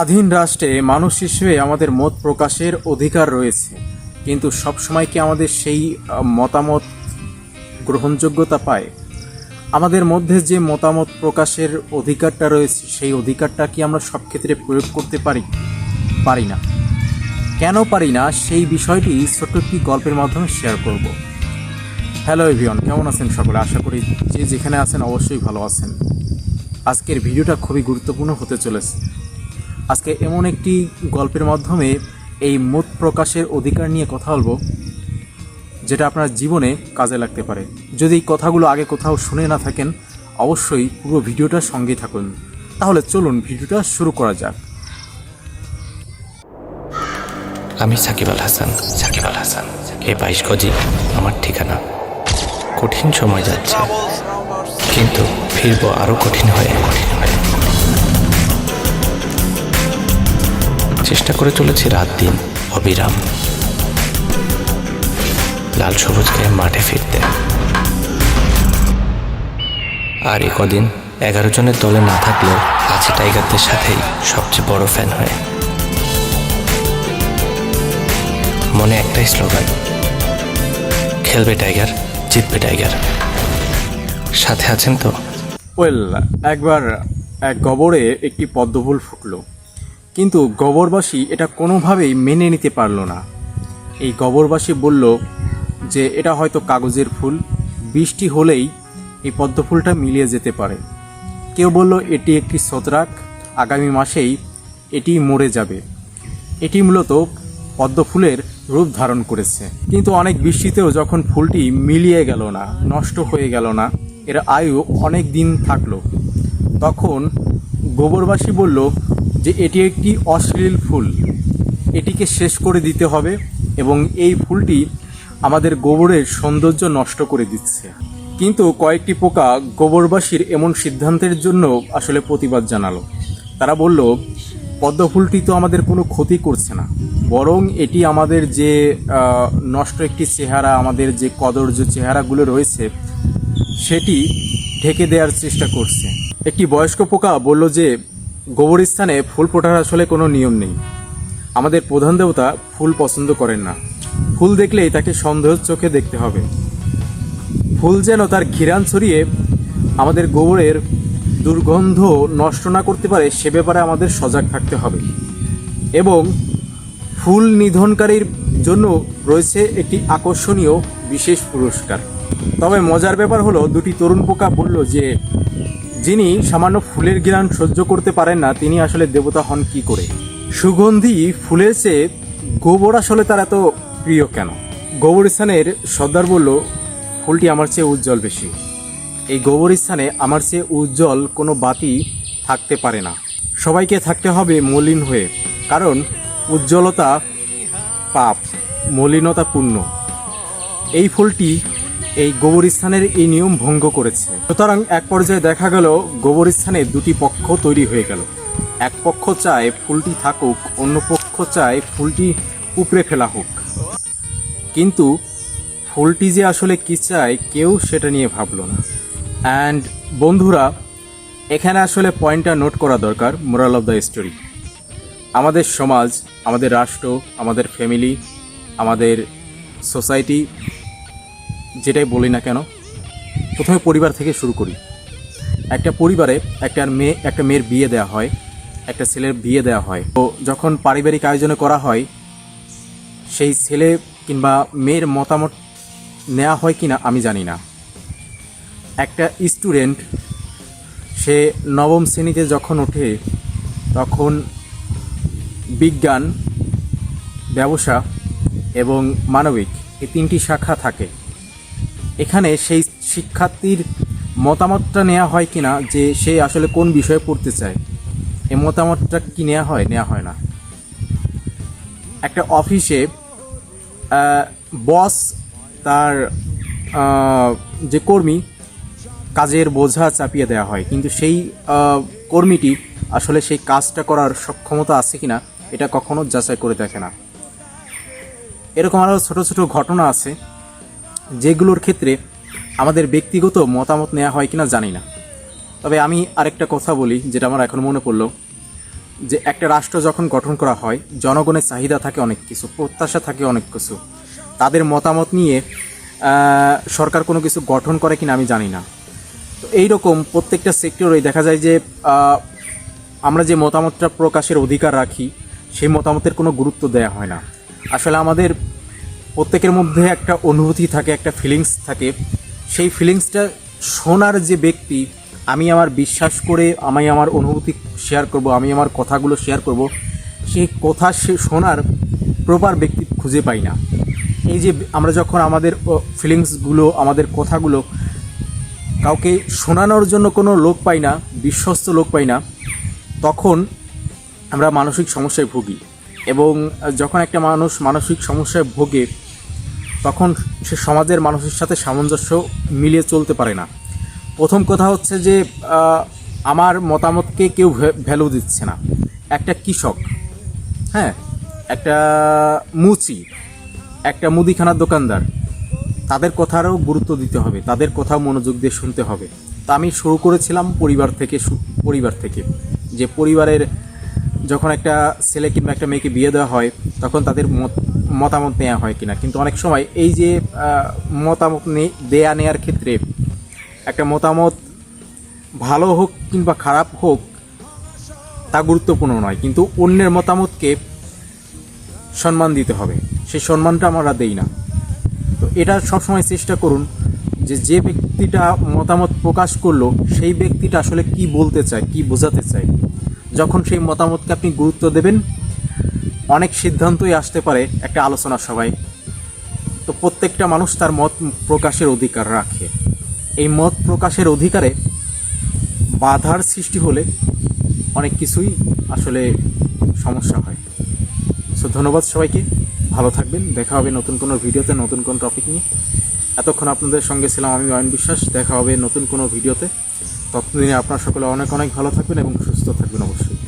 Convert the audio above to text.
স্বাধীন রাষ্ট্রে মানুষ হিসেবে আমাদের মত প্রকাশের অধিকার রয়েছে। কিন্তু সবসময় কি আমাদের সেই মতামত গ্রহণযোগ্যতা পায়? আমাদের মধ্যে যে মতামত প্রকাশের অধিকারটা রয়েছে, সেই অধিকারটা কি আমরা সব ক্ষেত্রে প্রয়োগ করতে পারি? পারি না। কেন পারি না? সেই বিষয়টি ছোট্ট একটি গল্পের মাধ্যমে শেয়ার করব। হ্যালো এভিয়ন কেমন আছেন সকলে? আশা করি যে যেখানে আছেন অবশ্যই ভালো আছেন। আজকের ভিডিওটা খুবই গুরুত্বপূর্ণ হতে চলেছে। আজকে এমন একটি গল্পের মাধ্যমে এই মত প্রকাশের অধিকার নিয়ে কথা বলব, যেটা আপনার জীবনে কাজে লাগতে পারে। যদি এই কথাগুলো আগে কোথাও শুনে না থাকেন, অবশ্যই পুরো ভিডিওটার সঙ্গেই থাকুন। তাহলে চলুন ভিডিওটা শুরু করা যাক। আমি সাকিব আল হাসান, সাকিব আল হাসান। এই বাইশ গজি আমার ঠিকানা। কঠিন সময় যাচ্ছে, কিন্তু ফিরবো আরও কঠিন হয়ে কঠিন হয়ে। চেষ্টা করে চলেছি রাত দিন অবিরাম। লাল সবুজ গায়ে মাঠে ফিরতে। আর এ কদিন এগারো জনের দলে না থাকলেও আছে টাইগারদের সাথেই সবচেয়ে বড় ফ্যান হয়ে। মনে একটাই স্লোগান, খেলবে টাইগার, জিতবে টাইগার। সাথে আছেন তো? ওয়েল একবার এক গবরে একটি পদ্মফুল ফুটলো। কিন্তু গবরবাসী এটা কোনোভাবেই মেনে নিতে পারল না। এই গবরবাসী বলল যে এটা হয়তো কাগজের ফুল, বৃষ্টি হলেই এই পদ্মফুলটা মিলিয়ে যেতে পারে। কেউ বলল, এটি একটি ছত্রাক, আগামী মাসেই এটি মরে যাবে। এটি মূলত পদ্মফুলের রূপ ধারণ করেছে। কিন্তু অনেক বৃষ্টিতেও যখন ফুলটি মিলিয়ে গেল না, নষ্ট হয়ে গেল না, এর আয়ু অনেক দিন থাকল। তখন গোবরবাসী বলল যে এটি একটি অশ্লীল ফুল। এটিকে শেষ করে দিতে হবে এবং এই ফুলটি আমাদের গোবরের সৌন্দর্য নষ্ট করে দিচ্ছে। কিন্তু কয়েকটি পোকা গোবরবাসীর এমন সিদ্ধান্তের জন্য আসলে প্রতিবাদ জানালো। তারা বলল, পদ্ম ফুলটি তো আমাদের কোনো ক্ষতি করছে না। বরং এটি আমাদের যে নষ্ট একটি চেহারা, আমাদের যে কদর্য চেহারাগুলো রয়েছে, সেটি ঢেকে দেওয়ার চেষ্টা করছে। একটি বয়স্ক পোকা বলল যে গোবরস্থানে ফুল ফোটার আসলে কোনো নিয়ম নেই। আমাদের প্রধান দেবতা ফুল পছন্দ করেন না। ফুল দেখলেই তাকে সন্দেহ চোখে দেখতে হবে। ফুল যেন তার ঘিরান ছড়িয়ে আমাদের গোবরের দুর্গন্ধ নষ্ট না করতে পারে, সে ব্যাপারে আমাদের সজাগ থাকতে হবে। এবং ফুল নিধনকারীর জন্য রয়েছে একটি আকর্ষণীয় বিশেষ পুরস্কার। তবে মজার ব্যাপার হলো, দুটি তরুণ পোকা বলল যে যিনি সামান্য ফুলের ঘ্রাণ সহ্য করতে পারেন না, তিনি আসলে দেবতা হন কি করে? সুগন্ধি, ফুলের চেয়ে গোবর আসলে তার এত প্রিয় কেন? গোবরস্থানের সর্দার বলল, ফুলটি আমার চেয়ে উজ্জ্বল বেশি। এই গোবরস্থানে আমার চেয়ে উজ্জ্বল কোনো বাতি থাকতে পারে না। সবাইকে থাকতে হবে মলিন হয়ে, কারণ উজ্জ্বলতা পাপ মলিনতা পূর্ণ এই ফুলটি এই গোবরস্থানের এই নিয়ম ভঙ্গ করেছে। সুতরাং এক পর্যায়ে দেখা গেল, গোবরস্থানে দুটি পক্ষ তৈরি হয়ে গেল। এক পক্ষ চায় ফুলটি থাকুক, অন্য পক্ষ চায় ফুলটি উপড়ে ফেলা হোক। কিন্তু ফুলটি যে আসলে কি চায়, কেউ সেটা নিয়ে ভাবলো না। অ্যান্ড বন্ধুরা, এখানে আসলে পয়েন্টটা নোট করা দরকার, মোরাল অফ দ্য স্টোরি। আমাদের সমাজ, আমাদের রাষ্ট্র, আমাদের ফ্যামিলি, আমাদের সোসাইটি যেটাই বলি না কেন, প্রথমে পরিবার থেকে শুরু করি। একটা পরিবারে একটা মেয়ে, একটা মেয়ের বিয়ে দেওয়া হয়, একটা ছেলের বিয়ে দেওয়া হয়। তো যখন পারিবারিক আয়োজনে করা হয়, সেই ছেলে কিংবা মেয়ের মতামত নেওয়া হয় কি না আমি জানি না। একটা স্টুডেন্ট, সে নবম শ্রেণীতে যখন ওঠে, তখন বিজ্ঞান, ব্যবসা এবং মানবিক এই তিনটি শাখা থাকে। এখানে সেই শিক্ষার্থীর মতামতটা নেওয়া হয় কিনা, যে সে আসলে কোন বিষয়ে পড়তে চায় এই মতামতটা কি নেওয়া হয় নেওয়া হয় না। একটা অফিসে বস তার যে কর্মী, কাজের বোঝা চাপিয়ে দেওয়া হয়, কিন্তু সেই কর্মীটি আসলে সেই কাজটা করার সক্ষমতা আছে কিনা, এটা কখনো যাচাই করে দেখে না। এরকম আরও ছোট ছোট ঘটনা আছে। যেগুলোর ক্ষেত্রে আমাদের ব্যক্তিগত মতামত নেওয়া হয় কিনা জানি না। তবে আমি আরেকটা কথা বলি যেটা আমার এখন মনে পড়ল, যে একটা রাষ্ট্র যখন গঠন করা হয়, জনগণের চাহিদা থাকে অনেক কিছু, প্রত্যাশা থাকে অনেক কিছু। তাদের মতামত নিয়ে সরকার কোনো কিছু গঠন করে কিনা আমি জানি না। তো এইরকম প্রত্যেকটা সেক্টরেই দেখা যায় যে আমরা যে মতামতটা প্রকাশের অধিকার রাখি, সেই মতামতের কোনো গুরুত্ব দেওয়া হয় না। আসলে আমাদের প্রত্যেকের মধ্যে একটা অনুভূতি থাকে, একটা ফিলিংস থাকে। সেই ফিলিংসটা শোনার যে ব্যক্তি, আমি আমার বিশ্বাস করে, আমি আমার অনুভূতি শেয়ার করব, আমি আমার কথাগুলো শেয়ার করব, সেই কথা সে শোনার প্রপার ব্যক্তি খুঁজে পাই না। এই যে আমরা যখন আমাদের ফিলিংসগুলো আমাদের কথাগুলো কাউকে শোনানোর জন্য কোনো লোক পাই না, বিশ্বস্ত লোক পাই না, তখন আমরা মানসিক সমস্যায় ভুগি। এবং যখন একটা মানুষ মানসিক সমস্যায় ভোগে তখন সে সমাজের মানুষের সাথে সামঞ্জস্য মিলিয়ে চলতে পারে না। প্রথম কথা হচ্ছে যে আমার মতামতকে কেউ ভ্যালু দিচ্ছে না। একটা কৃষক হ্যাঁ একটা মুচি, একটা মুদিখানার দোকানদার, তাদের কথারও গুরুত্ব দিতে হবে, তাদের কথা মনোযোগ দিয়ে শুনতে হবে। তা আমি শুরু করেছিলাম পরিবার থেকে পরিবার থেকে। যে পরিবারের যখন একটা ছেলে কিংবা একটা মেয়েকে বিয়ে দেওয়া হয়, তখন তাদের মতামত নেওয়া হয় কিনা। কিন্তু অনেক সময় এই যে মতামত দেয়া নেয়ার ক্ষেত্রে একটা মতামত ভালো হোক কিংবা খারাপ হোক, তা গুরুত্বপূর্ণ নয়। কিন্তু অন্যের মতামতকে সম্মান দিতে হবে। সেই সম্মানটা আমরা দেই না। তো এটা সবসময় চেষ্টা করুন যে যে ব্যক্তিটা মতামত প্রকাশ করল, সেই ব্যক্তিটা আসলে কি বলতে চায়, কি বোঝাতে চায়। যখন সেই মতামতকে আপনি গুরুত্ব দেবেন অনেক সিদ্ধান্তই আসতে পারে একটা আলোচনা সভায়। তো প্রত্যেকটা মানুষ তার মত প্রকাশের অধিকার রাখে। এই মত প্রকাশের অধিকারে বাধার সৃষ্টি হলে অনেক কিছুই আসলে সমস্যা হয়। সো ধন্যবাদ সবাইকে। ভালো থাকবেন। দেখা হবে নতুন কোনো ভিডিওতে, নতুন কোনো টপিক নিয়ে। এতক্ষণ আপনাদের সঙ্গে ছিলাম আমি অয়ন বিশ্বাস। দেখা হবে নতুন কোনো ভিডিওতে। ততদিনে আপনার সকলে অনেক অনেক ভালো থাকবেন এবং সুস্থ থাকবেন অবশ্যই।